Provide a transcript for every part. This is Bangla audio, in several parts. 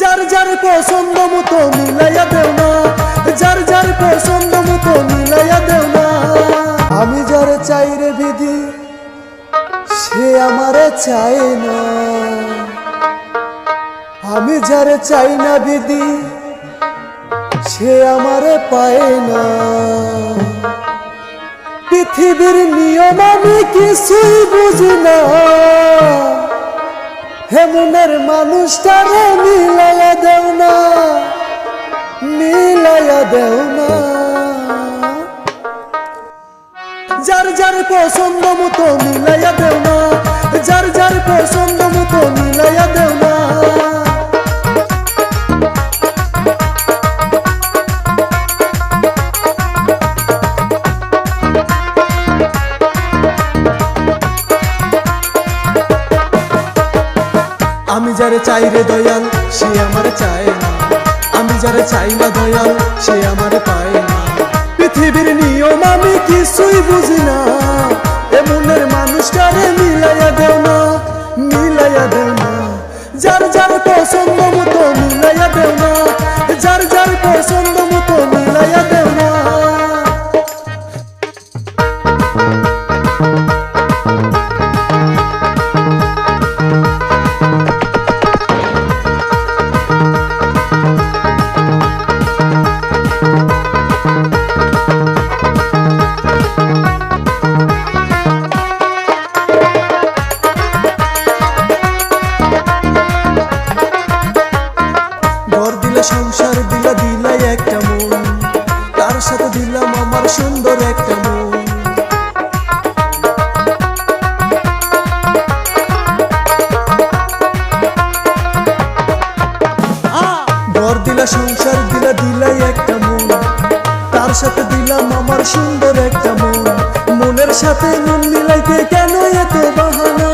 যার যার পছন্দ মতো মিলাইয়া দেও না, যার যার পছন্দ মতো মিলাইয়া দেও না। আমি যারে চাই রে বিধি, সে আমারে চায় না। আমি যারে চাই না বিধি, সে আমারে পায় না। পৃথিবীর নিয়ম আমি কিছুই বুঝি না। হেমনের মানুষটারে মিলাইয়া দেও না, মিলাইয়া দেও না। যার যার পছন্দ মতো মিলাইয়া দেও না, যার যার পছন্দ যারে চাই রে দয়াল, সে আমার চায় না। আমি যারে চাই না দয়াল, সে আমার পায় না। পৃথিবীর নিয়ম আমি কিছুই বুঝি না। এমনের মানুষটারে মিলাইয়া দেও সংসার দিলা একটা তার সাথে দিলাম আমার সুন্দর একটা মন। মনের সাথে মন মিলাইতে কেন এত বাহানা?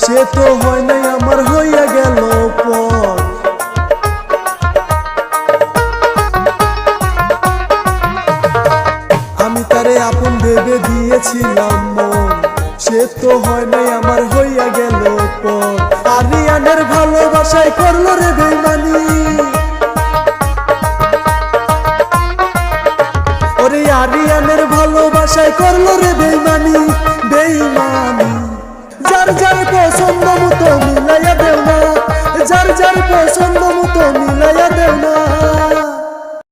সে তো হয় নাই আমার হইয়া গেল পর আমি তারে আপন ভেবে দিয়েছিলাম মন। সে তো হয় নাই আমার হইয়া গেল পর আরিয়ানের ভালোবাসায় করল রে বেমানি আরিয়ানের ভালোবাসায় করল রে বেমানি বেইমানি যার যার পছন্দ মতো